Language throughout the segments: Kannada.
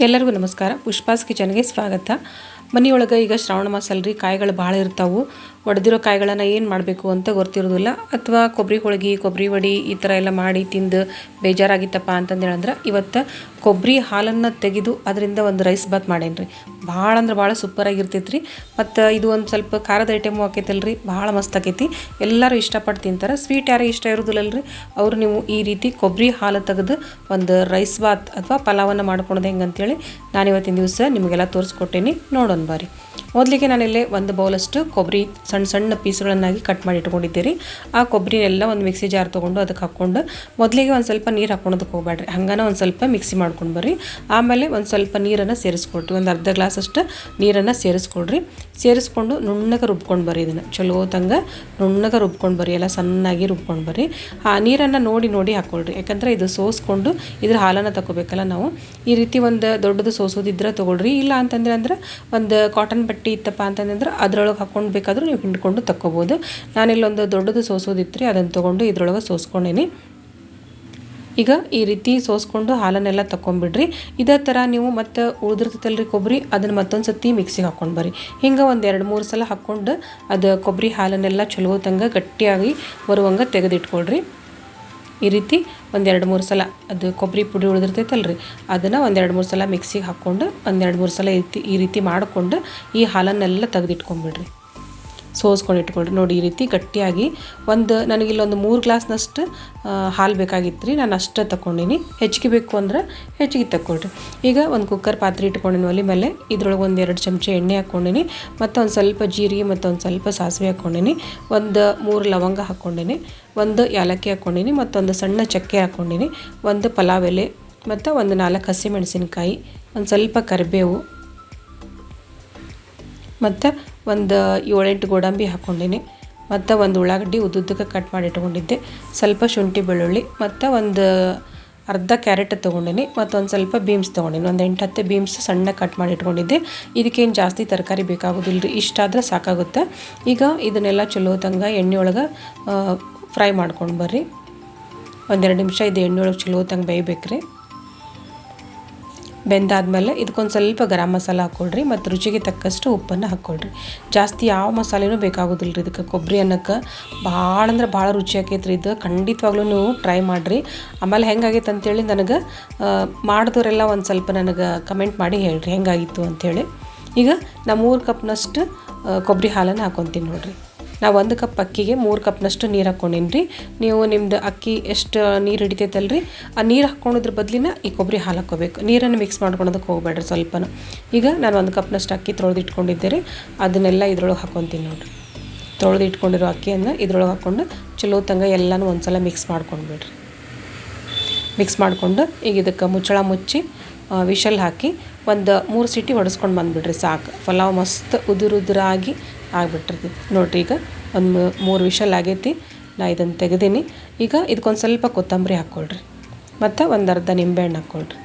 ಎಲ್ಲರಿಗೂ ನಮಸ್ಕಾರ. ಪುಷ್ಪಾಸ್ ಕಿಚನ್ಗೆ ಸ್ವಾಗತ. ಮನೆಯೊಳಗೆ ಈಗ ಶ್ರಾವಣ ಮಾಸ ಅಲ್ರಿ. ಕಾಯಿಗಳು ಭಾಳ ಇರ್ತಾವು. ಒಡೆದಿರೋ ಕಾಯಿಗಳನ್ನು ಏನು ಮಾಡಬೇಕು ಅಂತ ಗೊತ್ತಿರೋದಿಲ್ಲ. ಅಥವಾ ಕೊಬ್ಬರಿ ಹೋಳಿಗೆ ಕೊಬ್ಬರಿ ವಡಿ ಈ ಥರ ಎಲ್ಲ ಮಾಡಿ ತಿಂದು ಬೇಜಾರಾಗಿತ್ತಪ್ಪ ಅಂತಂದು ಹೇಳಂದ್ರೆ ಇವತ್ತು ಕೊಬ್ಬರಿ ಹಾಲನ್ನು ತೆಗೆದು ಅದರಿಂದ ಒಂದು ರೈಸ್ ಬಾತ್ ಮಾಡೇನಿ ರೀ ಭಾಳ ಅಂದ್ರೆ ಭಾಳ ಸೂಪರಾಗಿರ್ತೈತೆ ರೀ ಮತ್ತು ಇದು ಒಂದು ಸ್ವಲ್ಪ ಖಾರದ ಐಟಮು ಆಕೈತಲ್ರಿ ಭಾಳ ಮಸ್ತ್ ಆಕೈತಿ. ಎಲ್ಲರೂ ಇಷ್ಟಪಟ್ಟು ತಿಂತಾರೆ. ಸ್ವೀಟ್ ಯಾರೇ ಇಷ್ಟ ಇರೋದಿಲ್ಲಲ್ರಿ, ಅವ್ರು ನೀವು ಈ ರೀತಿ ಕೊಬ್ಬರಿ ಹಾಲು ತೆಗೆದು ಒಂದು ರೈಸ್ ಬಾತ್ ಅಥವಾ ಪಲಾವನ್ನು ಮಾಡ್ಕೊಳೋದು ಹೆಂಗೆ ಅಂತೇಳಿ ನಾನು ಇವತ್ತಿನ ದಿವಸ ನಿಮಗೆಲ್ಲ ತೋರಿಸ್ಕೊಟ್ಟೇನಿ. ನೋಡೋಣ ಬಾರಿ. ಮೊದಲಿಗೆ ನಾನಿಲ್ಲಿ ಒಂದು ಬೌಲಷ್ಟು ಕೊಬ್ಬರಿ ಸಣ್ಣ ಸಣ್ಣ ಪೀಸ್ಗಳನ್ನಾಗಿ ಕಟ್ ಮಾಡಿ ಇಟ್ಕೊಂಡಿದ್ದೀರಿ. ಆ ಕೊಬ್ಬರಿನೆಲ್ಲ ಒಂದು ಮಿಕ್ಸಿ ಜಾರ್ ತೊಗೊಂಡು ಅದಕ್ಕೆ ಹಾಕ್ಕೊಂಡು ಮೊದಲಿಗೆ ಒಂದು ಸ್ವಲ್ಪ ನೀರು ಹಾಕ್ಕೊಳೋದಕ್ಕೆ ಹೋಗ್ಬೇಡ್ರಿ. ಹಂಗಾನ ಒಂದು ಸ್ವಲ್ಪ ಮಿಕ್ಸಿ ಮಾಡ್ಕೊಂಡು ಬರ್ರಿ. ಆಮೇಲೆ ಒಂದು ಸ್ವಲ್ಪ ನೀರನ್ನು ಸೇರಿಸ್ಕೊಳ್ರಿ. ಒಂದು ಅರ್ಧ ಗ್ಲಾಸಷ್ಟು ನೀರನ್ನು ಸೇರಿಸ್ಕೊಳ್ರಿ. ಸೇರಿಸ್ಕೊಂಡು ನುಣ್ಣಗೆ ರುಬ್ಕೊಂಡು ಬರ್ರಿ ಇದನ್ನು. ಚಲೋ ತಂಗ ನುಣ್ಣಗೆ ರುಬ್ಕೊಂಡು ಬರ್ರಿ. ಎಲ್ಲ ಸಣ್ಣಾಗಿ ರುಬ್ಕೊಂಡು ಬರ್ರಿ. ಆ ನೀರನ್ನು ನೋಡಿ ನೋಡಿ ಹಾಕ್ಕೊಳ್ರಿ. ಯಾಕಂದರೆ ಇದು ಸೋಸ್ಕೊಂಡು ಇದ್ರ ಹಾಲನ್ನು ತಗೋಬೇಕಲ್ಲ ನಾವು. ಈ ರೀತಿ ಒಂದು ದೊಡ್ಡದು ಸೋಸೋದಿದ್ರೆ ತೊಗೊಳ್ರಿ. ಇಲ್ಲ ಅಂತಂದ್ರೆ ಅಂದ್ರೆ ಒಂದು ಕಾಟನ್ ಬಟ್ಟೆ ಇತ್ತಪ್ಪ ಅಂತಂದ್ರೆ ಅದ್ರೊಳಗೆ ಹಾಕ್ಕೊಂಡು ಬೇಕಾದರೂ ನೀವು ಹಿಂಡ್ಕೊಂಡು ತಕ್ಕೋಬೋದು. ನಾನಿಲ್ಲೊಂದು ದೊಡ್ಡದು ಸೋಸೋದಿತ್ತು ರೀ ಅದನ್ನು ತೊಗೊಂಡು ಇದ್ರೊಳಗೆ ಸೋಸ್ಕೊಂಡೇನಿ. ಈಗ ಈ ರೀತಿ ಸೋಸ್ಕೊಂಡು ಹಾಲನ್ನೆಲ್ಲ ತಗೊಂಬಿಡ್ರಿ ಇದೇ ಥರ ನೀವು ಮತ್ತೆ ಉಳಿದಿರ್ತೈತಲ್ರಿ ಕೊಬ್ಬರಿ ಅದನ್ನು ಮತ್ತೊಂದು ಸತಿ ಮಿಕ್ಸಿಗೆ ಹಾಕ್ಕೊಂಡು ಬರ್ರಿ. ಹಿಂಗೆ ಒಂದು ಎರಡು ಮೂರು ಸಲ ಹಾಕ್ಕೊಂಡು ಅದು ಕೊಬ್ಬರಿ ಹಾಲನ್ನೆಲ್ಲ ಚಲೋತಂಗೆ ಗಟ್ಟಿಯಾಗಿ ಬರುವಂಗೆ ತೆಗೆದಿಟ್ಕೊಳ್ರಿ. ಈ ರೀತಿ ಒಂದೆರಡು ಮೂರು ಸಲ ಅದು ಕೊಬ್ಬರಿ ಪುಡಿ ಉಳಿದಿರ್ತೈತಲ್ರಿ. ಅದನ್ನು ಒಂದೆರಡು ಮೂರು ಸಲ ಮಿಕ್ಸಿಗೆ ಹಾಕ್ಕೊಂಡು ಒಂದೆರಡು ಮೂರು ಸಲ ಈ ರೀತಿ ಈ ರೀತಿ ಮಾಡಿಕೊಂಡು ಈ ಹಾಲನ್ನೆಲ್ಲ ತೆಗೆದಿಟ್ಕೊಂಬಿಡ್ರಿ. ಸೋಸ್ಕೊಂಡು ಇಟ್ಕೊಳ್ರಿ ನೋಡಿ ಈ ರೀತಿ ಗಟ್ಟಿಯಾಗಿ ಒಂದು ನನಗಿಲ್ಲೊಂದು ಮೂರು ಗ್ಲಾಸ್ನಷ್ಟು ಹಾಲು ಬೇಕಾಗಿತ್ತು ರೀ. ನಾನು ಅಷ್ಟೇ ತಗೊಂಡಿನಿ ಹೆಚ್ಚಿಗೆ ಬೇಕು ಅಂದ್ರೆ ಹೆಚ್ಚಿಗೆ ತಗೊಳ್ರಿ ಈಗ ಒಂದು ಕುಕ್ಕರ್ ಪಾತ್ರೆ ಇಟ್ಕೊಂಡಿನಿ ಒಲೆ ಮೇಲೆ. ಇದ್ರೊಳಗೆ ಒಂದು ಎರಡು ಚಮಚ ಎಣ್ಣೆ ಹಾಕ್ಕೊಂಡಿನಿ. ಮತ್ತು ಒಂದು ಸ್ವಲ್ಪ ಜೀರಿಗೆ ಮತ್ತು ಒಂದು ಸ್ವಲ್ಪ ಸಾಸಿವೆ ಹಾಕ್ಕೊಂಡಿನಿ. ಒಂದು ಮೂರು ಲವಂಗ ಹಾಕ್ಕೊಂಡಿನಿ. ಒಂದು ಏಲಕ್ಕಿ ಹಾಕ್ಕೊಂಡಿನಿ. ಮತ್ತೊಂದು ಸಣ್ಣ ಚಕ್ಕೆ ಹಾಕ್ಕೊಂಡಿನಿ. ಒಂದು ಪಲಾವ್ ಎಲೆ, ಮತ್ತು ಒಂದು ನಾಲ್ಕು ಹಸಿಮೆಣಸಿನಕಾಯಿ, ಒಂದು ಸ್ವಲ್ಪ ಕರಿಬೇವು. ಮತ್ತು ಒಂದು ಏಳೆಂಟು ಗೋಡಂಬಿ ಹಾಕ್ಕೊಂಡಿನಿ ಮತ್ತು ಒಂದು ಉಳ್ಳಾಗಡ್ಡಿ ಉದ್ದುದ್ದಕ್ಕೆ ಕಟ್ ಮಾಡಿ ಇಟ್ಕೊಂಡಿದ್ದೆ. ಸ್ವಲ್ಪ ಶುಂಠಿ ಬೆಳ್ಳುಳ್ಳಿ, ಮತ್ತು ಒಂದು ಅರ್ಧ ಕ್ಯಾರೆಟ್ ತೊಗೊಂಡಿನಿ ಮತ್ತೊಂದು ಸ್ವಲ್ಪ ಬೀಮ್ಸ್ ತೊಗೊಂಡಿನಿ. ಒಂದು ಎಂಟು ಹತ್ತು ಬೀಮ್ಸ್ ಸಣ್ಣ ಕಟ್ ಮಾಡಿ ಇಟ್ಕೊಂಡಿದ್ದೆ. ಇದಕ್ಕೇನು ಜಾಸ್ತಿ ತರಕಾರಿ ಬೇಕಾಗೋದಿಲ್ಲ ರೀ ಇಷ್ಟಾದ್ರೆ ಸಾಕಾಗುತ್ತೆ. ಈಗ ಇದನ್ನೆಲ್ಲ ಚಲೋ ತಂಗ ಎಣ್ಣೆ ಒಳಗೆ ಫ್ರೈ ಮಾಡ್ಕೊಂಡು ಬರ್ರಿ. ಒಂದೆರಡು ನಿಮಿಷ ಇದು ಎಣ್ಣೆ ಒಳಗೆ ಚಲೋ ತಂಗ ಬೇಯ್ಬೇಕು ರೀ ಬೆಂದಾದ್ಮೇಲೆ ಇದಕ್ಕೊಂದು ಸ್ವಲ್ಪ ಗರಂ ಮಸಾಲ ಹಾಕ್ಕೊಳ್ರಿ ಮತ್ತು ರುಚಿಗೆ ತಕ್ಕಷ್ಟು ಉಪ್ಪನ್ನು ಹಾಕ್ಕೊಳ್ರಿ. ಜಾಸ್ತಿ ಯಾವ ಮಸಾಲೆನೂ ಬೇಕಾಗೋದಿಲ್ಲ ರೀ ಇದಕ್ಕೆ. ಕೊಬ್ಬರಿ ಅನ್ನಕ್ಕೆ ಭಾಳ ಅಂದ್ರೆ ಭಾಳ ರುಚಿ ಆಕೈತೆ ರೀ ಇದು. ಖಂಡಿತವಾಗ್ಲೂ ನೀವು ಟ್ರೈ ಮಾಡಿರಿ. ಆಮೇಲೆ ಹೆಂಗಾಗೈತೆ ಅಂತೇಳಿ ನನಗೆ ಮಾಡಿದವರೆಲ್ಲ ಒಂದು ಸ್ವಲ್ಪ ನನಗೆ ಕಮೆಂಟ್ ಮಾಡಿ ಹೇಳ್ರಿ ಹೆಂಗಾಗಿತ್ತು ಅಂಥೇಳಿ ಈಗ ನಾ ಮೂರು ಕಪ್ನಷ್ಟು ಕೊಬ್ಬರಿ ಹಾಲನ್ನು ಹಾಕ್ಕೊತೀನಿ ನೋಡಿರಿ. ನಾವು ಒಂದು ಕಪ್ ಅಕ್ಕಿಗೆ ಮೂರು ಕಪ್ನಷ್ಟು ನೀರು ಹಾಕ್ಕೊಂಡೀನಿ ನೀವು ನಿಮ್ದು ಅಕ್ಕಿ ಎಷ್ಟು ನೀರು ಹಿಡಿತೈತಲ್ಲ ರೀ. ಆ ನೀರು ಹಾಕ್ಕೊಳೋದ್ರ ಬದಲಿನ ಈ ಕೊಬ್ಬರಿ ಹಾಲು ಹಾಕ್ಕೋಬೇಕು. ನೀರನ್ನು ಮಿಕ್ಸ್ ಮಾಡ್ಕೊಳೋದಕ್ಕೆ ಹೋಗ್ಬೇಡ್ರಿ ಸ್ವಲ್ಪನೂ. ಈಗ ನಾನು ಒಂದು ಕಪ್ನಷ್ಟು ಅಕ್ಕಿ ತೊಳೆದು ಇಟ್ಕೊಂಡಿದ್ದೆ ರೀ. ಅದನ್ನೆಲ್ಲ ಇದ್ರೊಳಗೆ ಹಾಕ್ಕೊತೀನಿ ನೋಡಿರಿ. ತೊಳೆದು ಇಟ್ಕೊಂಡಿರೋ ಅಕ್ಕಿಯನ್ನು ಇದ್ರೊಳಗೆ ಹಾಕ್ಕೊಂಡು ಚಲೋ ತಂಗ ಎಲ್ಲನೂ ಒಂದ್ಸಲ ಮಿಕ್ಸ್ ಮಾಡ್ಕೊಂಡ್ಬಿಡ್ರಿ ಮಿಕ್ಸ್ ಮಾಡಿಕೊಂಡು ಈಗ ಇದಕ್ಕೆ ಮುಚ್ಚಳ ಮುಚ್ಚಿ ವಿಷಲ್ ಹಾಕಿ ಒಂದು ಮೂರು ಸೀಟಿ ಹೊಡೆಸ್ಕೊಂಡು ಬಂದುಬಿಡ್ರಿ ಸಾಕು. ಪಲಾವ್ ಮಸ್ತ್ ಉದುರು ಉದುರಾಗಿ ಆಗಿಬಿಟ್ಟಿರ್ತೈತಿ. ನೋಡಿರಿ, ಈಗ ಒಂದು ಮೂರು ವಿಷಲ್ ಆಗೈತಿ. ನಾ ಇದನ್ನು ತೆಗೆದೀನಿ. ಈಗ ಇದಕ್ಕೊಂದು ಸ್ವಲ್ಪ ಕೊತ್ತಂಬರಿ ಹಾಕ್ಕೊಳ್ರಿ ಮತ್ತು ಒಂದು ಅರ್ಧ ನಿಂಬೆಹಣ್ಣು ಹಾಕ್ಕೊಳ್ರಿ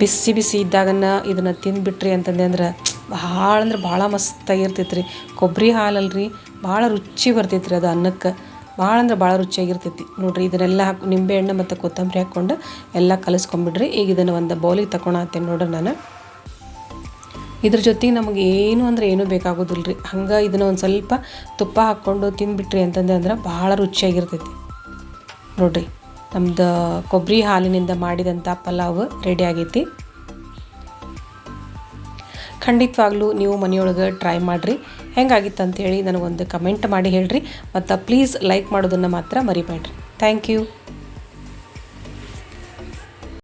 ಬಿಸಿ ಬಿಸಿ ಇದ್ದಾಗನ್ನ ಇದನ್ನು ತಿಂದುಬಿಟ್ರಿ ಅಂತಂದೆ ಅಂದ್ರೆ ಭಾಳ ಅಂದ್ರೆ ಭಾಳ ಮಸ್ತಾಗಿರ್ತೈತೆ ರೀ ಕೊಬ್ಬರಿ ಹಾಲಲ್ರಿ, ಭಾಳ ರುಚಿ ಬರ್ತೈತೆ ರೀ ಅದು ಅನ್ನಕ್ಕೆ. ಭಾಳ ಅಂದ್ರೆ ಭಾಳ ರುಚಿಯಾಗಿರ್ತೈತಿ. ನೋಡಿರಿ, ಇದನ್ನೆಲ್ಲ ಹಾಕಿ, ನಿಂಬೆಹಣ್ಣು ಮತ್ತು ಕೊತ್ತಂಬರಿ ಹಾಕ್ಕೊಂಡು ಎಲ್ಲ ಕಲಿಸ್ಕೊಂಬಿಡ್ರಿ. ಈಗ ಇದನ್ನು ಒಂದು ಬೌಲಿಗೆ ತಗೊಳತ್ತೇನೆ ನೋಡ್ರಿ ನಾನು. ಇದ್ರ ಜೊತೆಗೆ ನಮಗೆ ಏನು ಅಂದ್ರೆ ಏನೂ ಬೇಕಾಗೋದಿಲ್ಲ ರೀ ಹಂಗೆ ಇದನ್ನು ಒಂದು ಸ್ವಲ್ಪ ತುಪ್ಪ ಹಾಕ್ಕೊಂಡು ತಿಂದುಬಿಟ್ರಿ ಅಂತಂದೆ ಅಂದ್ರೆ ಭಾಳ ರುಚಿಯಾಗಿರ್ತೈತಿ. ನೋಡಿರಿ, ನಮ್ದು ಕೊಬ್ಬರಿ ಹಾಲಿನಿಂದ ಮಾಡಿದಂಥ ಪಲಾವ್ ರೆಡಿ ಆಗೈತಿ. ಖಂಡಿತವಾಗ್ಲೂ ನೀವು ಮನೆಯೊಳಗೆ ಟ್ರೈ ಮಾಡಿರಿ. ಹೆಂಗಾಗಿತ್ತು ಅಂತೇಳಿ ನನಗೊಂದು ಕಮೆಂಟ್ ಮಾಡಿ ಹೇಳ್ರಿ. ಮತ್ತು ಪ್ಲೀಸ್ ಲೈಕ್ ಮಾಡೋದನ್ನು ಮಾತ್ರ ಮರಿಬೇಡ್ರಿ. Thank you